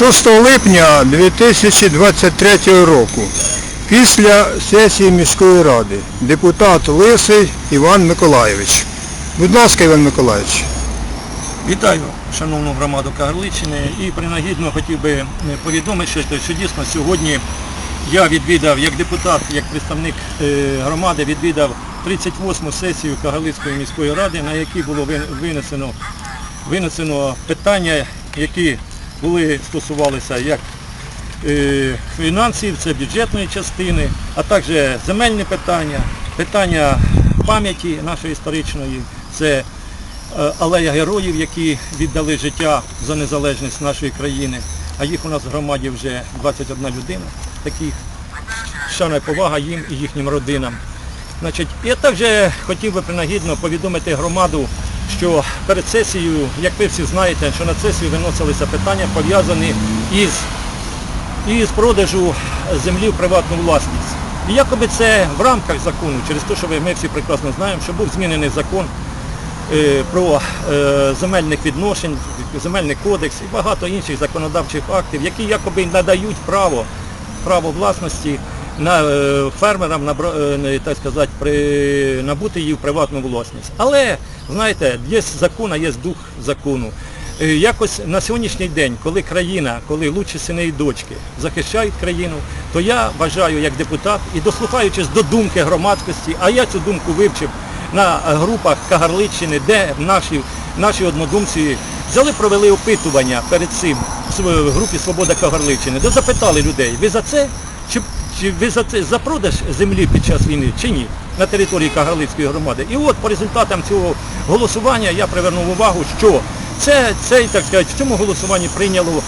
6 липня 2023 року після сесії міської ради депутат Лисий Іван Миколайович. Будь ласка, Іван Миколайович. Вітаю шановну громаду Кагарличини і принагідно хотів би е, повідомити, що, що дійсно сьогодні я відвідав як депутат, як представник е, громади, відвідав 38-му сесію Кагарлицької міської ради, на якій було винесено, винесено питання, які були стосувалися як е, фінансів, це бюджетної частини, а також земельні питання, питання пам'яті нашої історичної, це е, алея героїв, які віддали життя за незалежність нашої країни. А їх у нас в громаді вже 21 людина, таких шана повага їм і їхнім родинам. Значить, я також хотів би принагідно повідомити громаду, що перед сесією, як ви всі знаєте, що на сесію виносилися питання пов'язані із і з продажу землі в приватну власність. І якоби це в рамках закону, через те, що ми всі прекрасно знаємо, що був змінений закон е, про е, земельних відношень, земельний кодекс і багато інших законодавчих актів, які якоби надають право, право власності на е, фермерам е, так сказати, при, набути її в приватну власність. Але, знаєте, є закон, а є дух закону. Е, Якось на сьогоднішній день, коли країна, коли лучші сини і дочки захищають країну, то я вважаю як депутат і дослухаючись до думки громадськості, а я цю думку вивчив на групах Кагарличчини, де наші, наші однодумці взяли, провели опитування перед цим в групі Свобода Кагарличчини, де запитали людей, ви за це? Чи, чи ви за це за продаж землі під час війни чи ні на території Кагалицької громади? І от по результатам цього голосування я привернув увагу, що це, цей, так сказати, в цьому голосуванні прийняло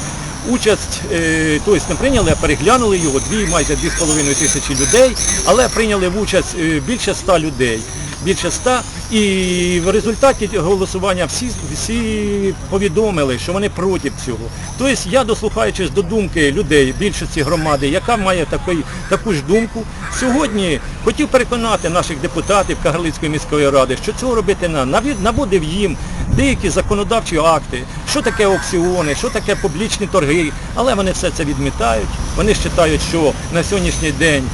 участь, е, тобто не прийняли, а переглянули його, дві, майже 2,5 тисячі людей, але прийняли в участь е, більше 100 людей. Більше 100. І в результаті голосування всі, всі повідомили, що вони проти цього. Тобто я, дослухаючись до думки людей, більшості громади, яка має такий, таку ж думку, сьогодні хотів переконати наших депутатів Кагарлицької міської ради, що цього робити не. Наводив їм деякі законодавчі акти, що таке аукціони, що таке публічні торги, але вони все це відмітають. Вони вважають, що на сьогоднішній день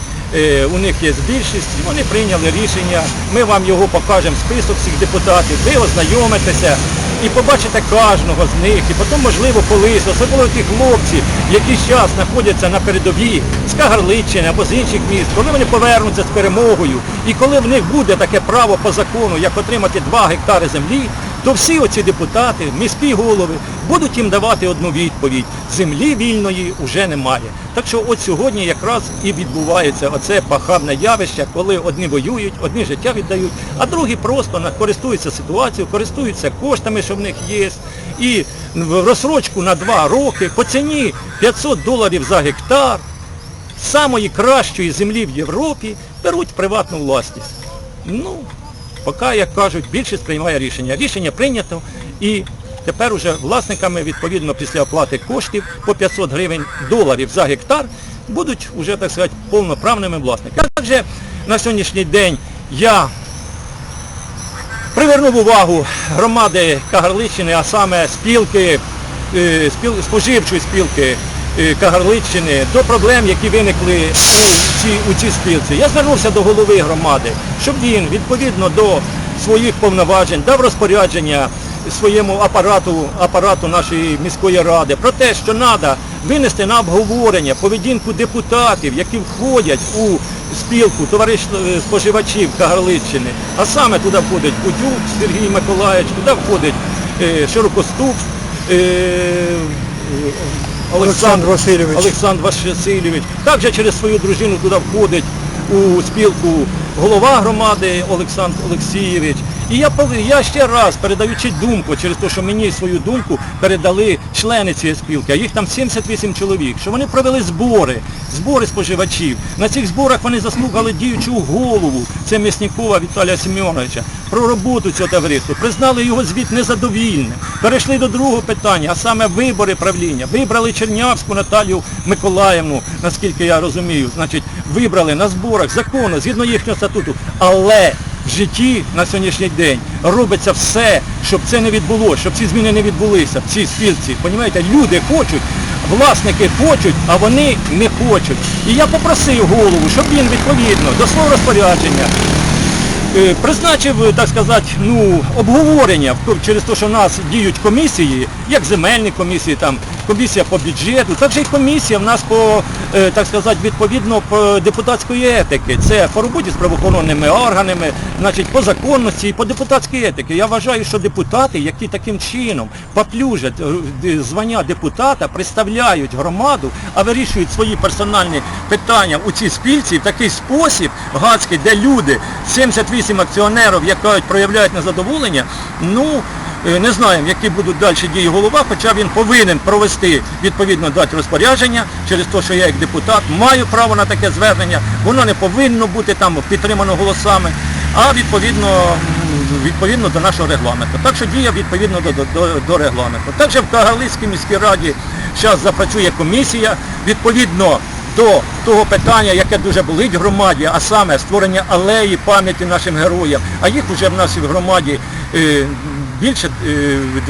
у них є більшість, вони прийняли рішення, ми вам його покажемо, список всіх депутатів, ви ознайомитеся і побачите кожного з них, і потім, можливо, колись, особливо ті хлопці, які зараз знаходяться на передовій з Кагарличчини або з інших міст, коли вони повернуться з перемогою, і коли в них буде таке право по закону, як отримати 2 гектари землі, то всі оці депутати, міські голови будуть їм давати одну відповідь. Землі вільної вже немає. Так що от сьогодні якраз і відбувається оце пахабне явище, коли одні воюють, одні життя віддають, а другі просто користуються ситуацією, користуються коштами, що в них є. І в розсрочку на два роки по ціні 500 доларів за гектар самої кращої землі в Європі беруть приватну власність. Ну, поки, як кажуть, більшість приймає рішення. Рішення прийнято і тепер уже власниками, відповідно, після оплати коштів по 500 гривень доларів за гектар будуть вже, так сказати, повноправними власниками. Також на сьогоднішній день я привернув увагу громади Кагарличчини, а саме спілки, е, споживчої спілки е, Кагарличчини до проблем, які виникли у цій, у цій спілці. Я звернувся до голови громади, щоб він відповідно до своїх повноважень дав розпорядження своєму апарату, апарату нашої міської ради про те, що треба винести на обговорення поведінку депутатів, які входять у спілку товариство е, споживачів Кагарличчини. А саме туди входить Кутюк Сергій Миколаївич, туди входить е, Широкоступ, е, Олександр Васильович. Олександр Васильович. Також через свою дружину туди входить у спілку голова громади Олександр Олексійович. І я, я ще раз, передаючи думку, через те, що мені свою думку передали члени цієї спілки, а їх там 78 чоловік, що вони провели збори, збори споживачів. На цих зборах вони заслухали діючу голову, це М'ясникова Віталія Семеновича, про роботу цього товариства, признали його звіт незадовільним. Перейшли до другого питання, а саме вибори правління. Вибрали Чернявську Наталію Миколаївну, наскільки я розумію, значить, вибрали на зборах закону, згідно їхнього статуту, але в житті на сьогоднішній день робиться все, щоб це не відбулося, щоб ці зміни не відбулися в цій спілці. Понімаєте, люди хочуть власники хочуть, а вони не хочуть. І я попросив голову, щоб він відповідно до свого розпорядження е, призначив, так сказати, ну, обговорення через те, що в нас діють комісії, як земельні комісії, там, комісія по бюджету, так же і комісія в нас по, е, так сказати, відповідно по депутатської етики. Це по роботі з правоохоронними органами, значить, по законності і по депутатській етиці. Я вважаю, що депутати, які таким чином поплюжать е, звання депутата, представляють громаду, а вирішують свої персональні питання у цій спільці в такий спосіб гадський, де люди, 78 акціонерів, які проявляють незадоволення, ну, е, не знаємо, які будуть далі дії голова, хоча він повинен провести, відповідно дати розпорядження, через те, що я як депутат маю право на таке звернення, воно не повинно бути там підтримано голосами, а відповідно, відповідно до нашого регламенту. Так що діє відповідно до, до, до, до регламенту. Також в Кагалицькій міській раді зараз запрацює комісія, відповідно до того питання, яке дуже болить громаді, а саме створення алеї пам'яті нашим героям. А їх вже в нас в громаді е, більше е,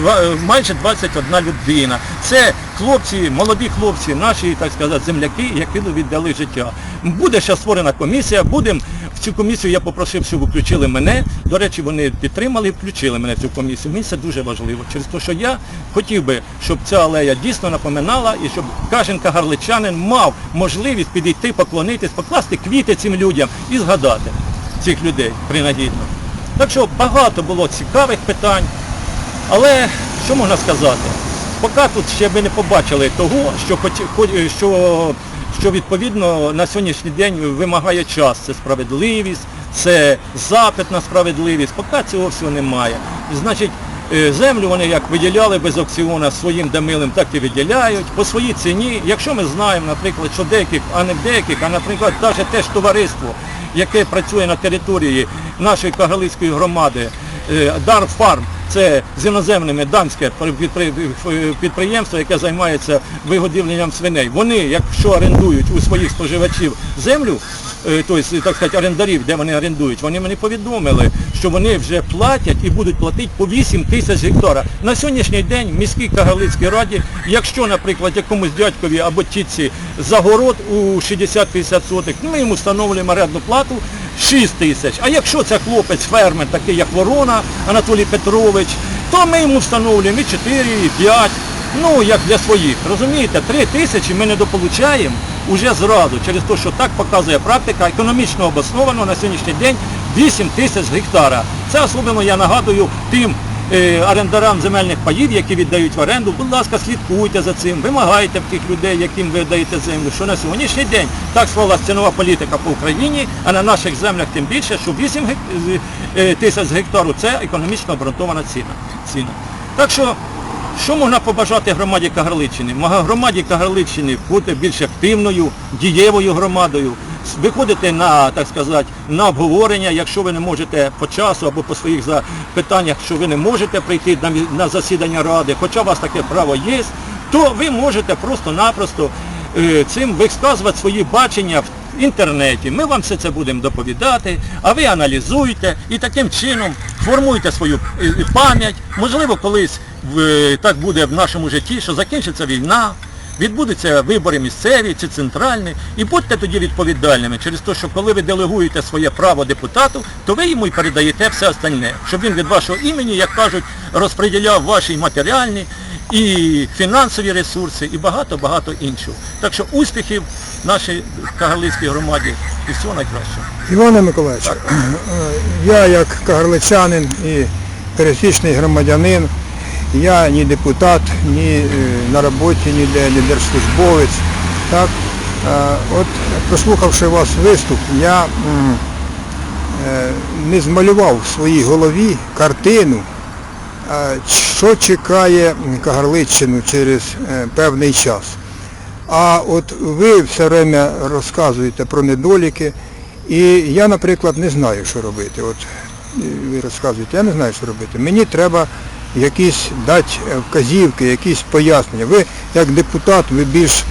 е, майже 21 людина. Це хлопці, молоді хлопці, наші, так сказати, земляки, які віддали життя. Буде ще створена комісія, будемо в цю комісію я попросив, щоб включили мене. До речі, вони підтримали і включили мене в цю комісію. Мені це дуже важливо. Через те, що я хотів би, щоб ця алея дійсно напоминала і щоб кожен кагарличанин мав можливість підійти, поклонитись, покласти квіти цим людям і згадати цих людей принагідно. Так що багато було цікавих питань. Але що можна сказати? Поки тут ще ми не побачили того, що, що, що відповідно на сьогоднішній день вимагає час. Це справедливість, це запит на справедливість. Поки цього всього немає. Значить, е, землю вони як виділяли без аукціону своїм дамилим, так і виділяють по своїй ціні. Якщо ми знаємо, наприклад, що деяких, а не деяких, а наприклад, навіть те ж товариство, яке працює на території нашої Кагалицької громади, е, Дарфарм, це з іноземними данське підприємство, яке займається вигодівленням свиней. Вони, якщо орендують у своїх споживачів землю, тобто, так сказати, орендарів, де вони орендують, вони мені повідомили, що вони вже платять і будуть платити по 8 тисяч гектара. На сьогоднішній день в міській Кагалицькій раді, якщо, наприклад, якомусь дядькові або тітці загород у 60-50 сотих, ну, ми йому встановлюємо орендну плату 6 тисяч. А якщо це хлопець фермер, такий як Ворона Анатолій Петрович, то ми йому встановлюємо і 4, і 5, ну як для своїх. Розумієте, 3 тисячі ми недополучаємо уже зразу, через те, що так показує практика, економічно обосновано на сьогоднішній день 8 тисяч гектара. Це особливо я нагадую тим е, орендарам земельних паїв, які віддають в оренду, будь ласка, слідкуйте за цим, вимагайте в тих людей, яким ви даєте землю, що на сьогоднішній день так склалась цінова політика по Україні, а на наших землях тим більше, що 8 гек- з- е, тисяч гектарів це економічно обґрунтована ціна. Так що, що можна побажати громаді Кагарличини? Громаді Кагарличини бути більш активною, дієвою громадою, виходити на, так сказати, на обговорення, якщо ви не можете по часу або по своїх питаннях, що ви не можете прийти на, засідання ради, хоча у вас таке право є, то ви можете просто-напросто е, цим висказувати свої бачення в інтернеті. Ми вам все це будемо доповідати, а ви аналізуйте і таким чином формуйте свою е, пам'ять. Можливо, колись так буде в нашому житті, що закінчиться війна, відбудуться вибори місцеві чи центральні, і будьте тоді відповідальними через те, що коли ви делегуєте своє право депутату, то ви йому й передаєте все остальне, щоб він від вашого імені, як кажуть, розподіляв ваші матеріальні і фінансові ресурси, і багато-багато іншого. Так що успіхів нашій Кагарлицькій громаді і всього найкращого. Іване Миколаївичу, я як кагарличанин і пересічний громадянин, я ні депутат, ні е, на роботі, ніде, ні держслужбовець. Так? Е, От прослухавши ваш виступ, я е, не змалював в своїй голові картину, що чекає Кагарличчину через певний час. А от ви все время розказуєте про недоліки, і я, наприклад, не знаю, що робити. От ви розказуєте, я не знаю, що робити. Мені треба якісь дати е, вказівки, якісь пояснення. Ви як депутат, ви більш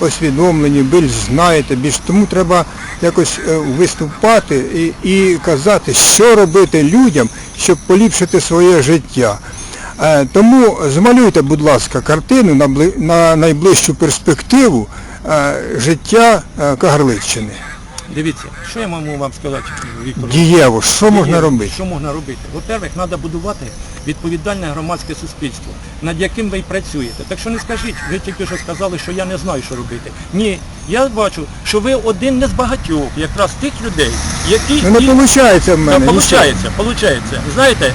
освідомлені, більш знаєте, більш тому треба якось е, виступати і, і казати, що робити людям, щоб поліпшити своє життя. Е, Тому змалюйте, будь ласка, картину на, на найближчу перспективу е, життя е, Кагарличчини. Дивіться, що я можу вам сказати, Віктор? Дієво, що можна Дієво, робити? Що можна робити? Во-первых, треба будувати відповідальне громадське суспільство, над яким ви працюєте. Так що не скажіть, ви тільки що сказали, що я не знаю, що робити. Ні, я бачу, що ви один не з багатьох, якраз тих людей, які... Ну не виходить в мене. получається, получається. Знаєте,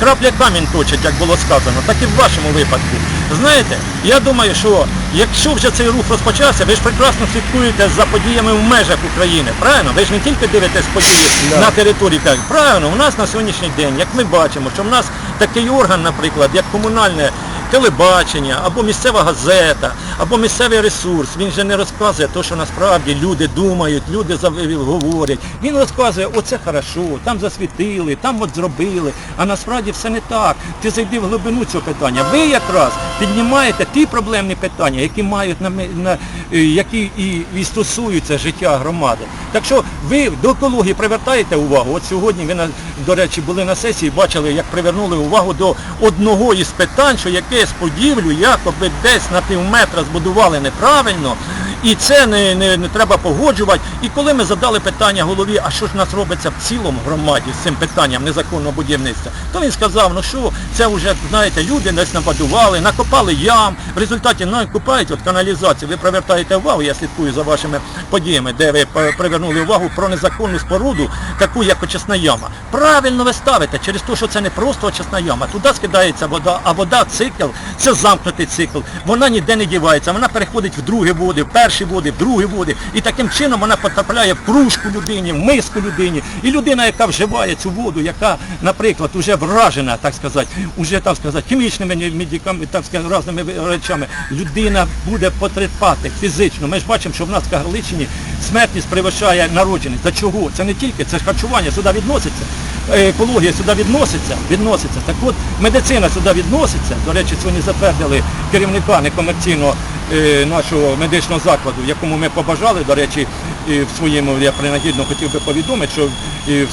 крапля камінь точить, як було сказано, так і в вашому випадку. Знаєте, я думаю, що якщо вже цей рух розпочався, ви ж прекрасно слідкуєте за подіями в межах України, правильно? Ви ж не тільки дивитесь події Да. на території країни. Правильно, у нас на сьогоднішній день, як ми бачимо, що в нас такий орган, наприклад, як комунальне телебачення, або місцева газета, або місцевий ресурс, він же не розказує те, що насправді люди думають, люди говорять. Він розказує, оце хорошо, там засвітили, там от зробили, а насправді все не так. Ти зайди в глибину цього питання. Ви якраз піднімаєте ті проблемні питання, які мають на, на е, які і, і стосуються життя громади. Так що ви до екології привертаєте увагу. От сьогодні ви до речі були на сесії, бачили, як привернули увагу до одного із питань, що якесь будівлю якоби десь на пів метра збудували неправильно. І це не, не, не треба погоджувати. І коли ми задали питання голові, а що ж в нас робиться в цілому громаді з цим питанням незаконного будівництва, то він сказав, ну що, це вже, знаєте, люди десь набудували, накопали ям, в результаті купають от каналізацію. Ви привертаєте увагу, я слідкую за вашими подіями, де ви привернули увагу про незаконну споруду, таку як очисна яма. Правильно ви ставите, через те, що це не просто очисна яма. Туди скидається вода, а вода цикл, це замкнутий цикл. Вона ніде не дівається, вона переходить в другі води, в перші води, в другі води. І таким чином вона потрапляє в кружку людині, в миску людині. І людина, яка вживає цю воду, яка, наприклад, вже вражена, так сказати, уже так сказати, хімічними медиками, так сказати, різними речами, людина буде потерпати фізично. Ми ж бачимо, що в нас в Кагарличині смертність перевищає народженість. Та чого? Це не тільки, це ж харчування сюди відноситься. Е, Екологія сюди відноситься, відноситься. Так от медицина сюди відноситься. До речі, сьогодні затвердили керівника некомерційного е, нашого медичного закладу, якому ми побажали, до речі, і в своєму я принагідно хотів би повідомити, що е,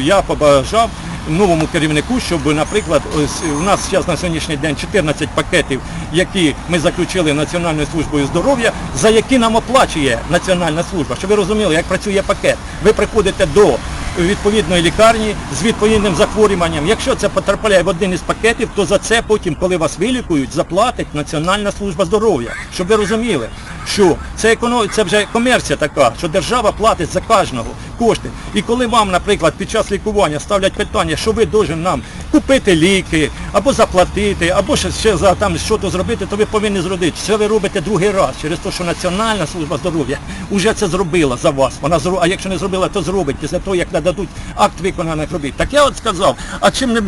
я побажав новому керівнику, щоб, наприклад, у нас зараз на сьогоднішній день 14 пакетів, які ми заключили Національною службою здоров'я, за які нам оплачує Національна служба. Щоб ви розуміли, як працює пакет. Ви приходите до відповідної лікарні з відповідним захворюванням. Якщо це потрапляє в один із пакетів, то за це потім, коли вас вилікують, заплатить Національна служба здоров'я. Щоб ви розуміли, що це, економ... це вже комерція така, що держава платить за кожного кошти. І коли вам, наприклад, під час лікування ставлять питання, що ви должен нам купити ліки, або заплатити, або ще, ще за там щось зробити, то ви повинні зробити. Це ви робите другий раз, через те, що Національна служба здоров'я вже це зробила за вас. Вона зро... А якщо не зробила, то зробить після того, як нададуть акт виконаних робіт. Так я от сказав, а чим не,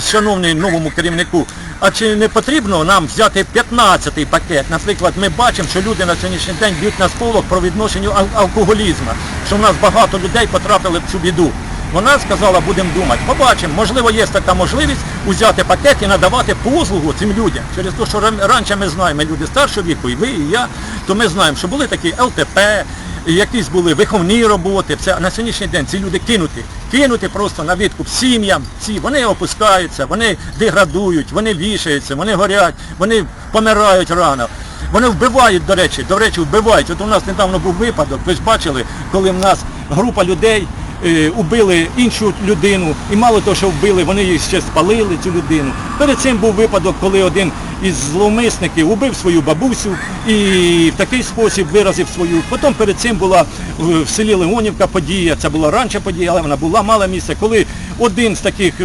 шановний новому керівнику, а чи не потрібно нам взяти 15-й пакет? Наприклад, ми бачимо, що люди на сьогоднішній день б'ють на сполох про відношенню алкоголізму, що в нас багато людей потрапили в цю біду. Вона сказала, будемо думати. Побачимо, можливо, є така можливість взяти пакет і надавати послугу цим людям. Через те, що раніше ми знаємо, люди старшого віку, і ви, і я, то ми знаємо, що були такі ЛТП, якісь були виховні роботи. Це на сьогоднішній день ці люди кинуті. Кинуті просто на відкуп сім'ям. Ці вони опускаються, вони деградують, вони вішаються, вони горять, вони помирають рано. Вони вбивають, до речі, до речі, вбивають. От у нас недавно був випадок, ви ж бачили, коли в нас група людей е, убили іншу людину, і мало того, що вбили, вони її ще спалили, цю людину. Перед цим був випадок, коли один із зловмисників убив свою бабусю і в такий спосіб виразив свою. Потім перед цим була в в селі Леонівка подія, це була раніше подія, але вона була мала місце, коли один з таких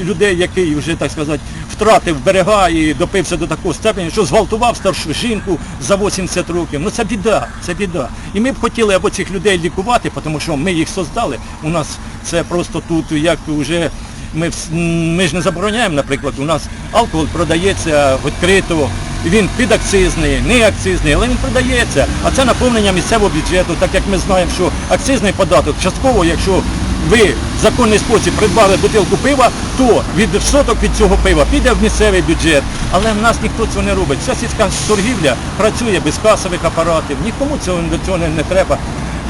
людей, який вже, так сказати, втратив берега і допився до такого степені, що зґвалтував старшу жінку за 80 років. Ну це біда, це біда. І ми б хотіли або цих людей лікувати, тому що ми їх создали. У нас це просто тут як вже ми, ми ж не забороняємо, наприклад, у нас алкоголь продається відкрито, він підакцизний, не акцизний, але він продається. А це наповнення місцевого бюджету, так як ми знаємо, що акцизний податок частково, якщо ви в законний спосіб придбали бутилку пива, то відсоток від цього пива піде в місцевий бюджет. Але в нас ніхто цього не робить. Вся сільська торгівля працює без касових апаратів, нікому цього до цього не, треба.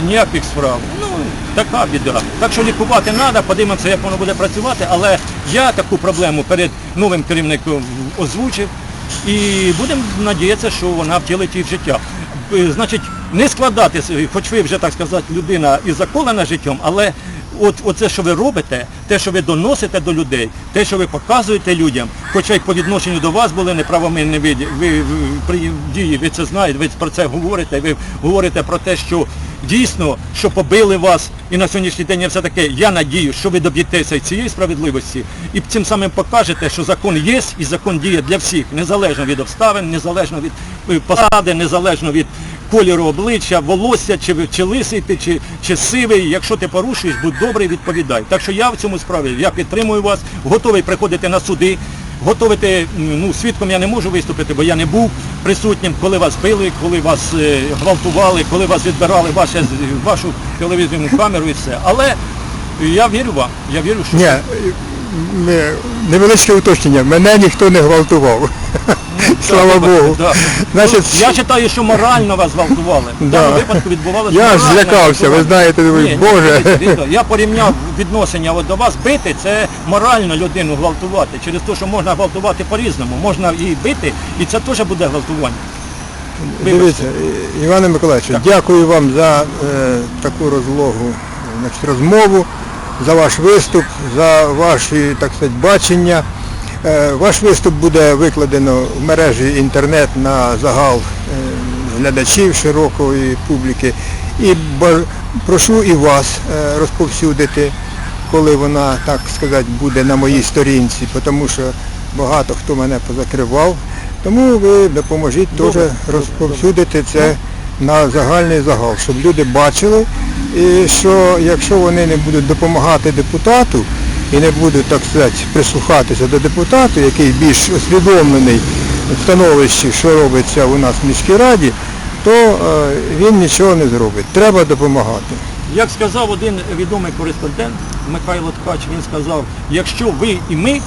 ніяких справ. Ну, така біда. Так що лікувати треба, подивимося, як воно буде працювати, але я таку проблему перед новим керівником озвучив і будемо надіятися, що вона втілить її в життя. Е, Значить, не складатися, хоч ви вже так сказати, людина і заколена життям, але от оце, що ви робите, те, що ви доносите до людей, те, що ви показуєте людям, хоча й по відношенню до вас були неправомірні ви, ви, ви дії, ви це знаєте, ви про це говорите, ви говорите про те, що дійсно, що побили вас, і на сьогоднішній день є все таке, я надію, що ви доб'єтеся цієї справедливості, і цим самим покажете, що закон є, і закон діє для всіх, незалежно від обставин, незалежно від е, посади, незалежно від кольору обличчя, волосся, чи, чи лисий ти, чи, чи сивий. Якщо ти порушуєш, будь добрий, відповідай. Так що я в цьому справі, я підтримую вас, готовий приходити на суди, готовити, ну, свідком я не можу виступити, бо я не був присутнім, коли вас били, коли вас е, гвалтували, коли вас відбирали ваше, вашу телевізійну камеру і все. Але я вірю вам, я вірю, що Ні, невеличке уточнення. Мене ніхто не гвалтував. Слава Так, Богу. так. Значить, Ну, я вважаю, що морально вас гвалтували. В Да. даному випадку відбувалося Я ж злякався, ви знаєте, думаю, Ні, ні, Боже. дивіться, дивіться, Я порівняв відношення от до вас бити, це морально людину гвалтувати. Через те, що можна гвалтувати по-різному. Можна і бити, і це теж буде гвалтування. Дивіться, Іване Миколаївичу, дякую вам за е, таку розлогу значить, розмову, за ваш виступ, за ваші, так сказати, бачення. Е, ваш виступ буде викладено в мережі інтернет на загал е, глядачів широкої публіки. І прошу і вас е, розповсюдити, коли вона, так сказати, буде на моїй сторінці, тому що багато хто мене позакривав. Тому ви допоможіть теж розповсюдити це на загальний загал, щоб люди бачили, і що якщо вони не будуть допомагати депутату і не будуть, так сказати, прислухатися до депутата, який більш усвідомлений в становищі, що робиться у нас в міській раді, то е, він нічого не зробить. Треба допомагати. Як сказав один відомий кореспондент Михайло Ткач, він сказав, якщо ви і ми,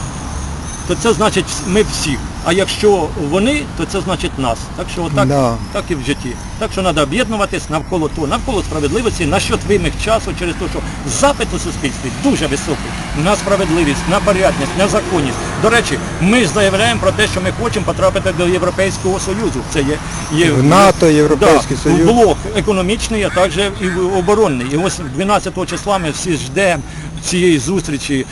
то це значить ми всіх. А якщо вони, то це значить нас. Так що отак, Да. так і в житті. Так що треба об'єднуватись навколо того, навколо справедливості, насчет винних часу, через те, що запит у суспільстві дуже високий на справедливість, на порядність, на законність. До речі, ми ж заявляємо про те, що ми хочемо потрапити до Європейського Союзу. Це є, є В НАТО, Європейський да, Союз. блок економічний, а також і оборонний. І ось 12 числа ми всі ждемо цієї зустрічі,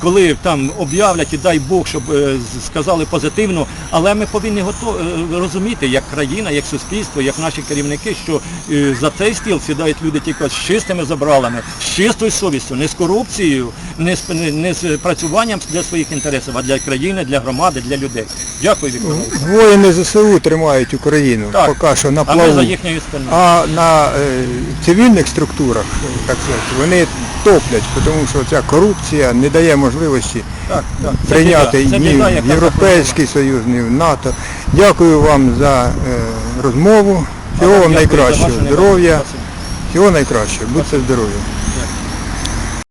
коли там об'являть і дай Бог, щоб е, сказали позитивно, але ми повинні е, розуміти, як країна, як суспільство, як наші керівники, що е, за цей стіл сідають люди тільки з чистими забралами, з чистою совістю, не з корупцією, не з, не, з працюванням для своїх інтересів, а для країни, для громади, для людей. Дякую, Віктор. Воїни ЗСУ тримають Україну Так. поки що на А ми за їхньою спиною. А на е, цивільних структурах, так сказати, вони топлять, тому що ця корупція не дає можливості Так, так. Прийняти біда. Ні біда, в Європейський Союз, ні в НАТО. Дякую вам за е, розмову. Всього вам найкращого. Здоров'я, всього найкращого. Будьте здорові.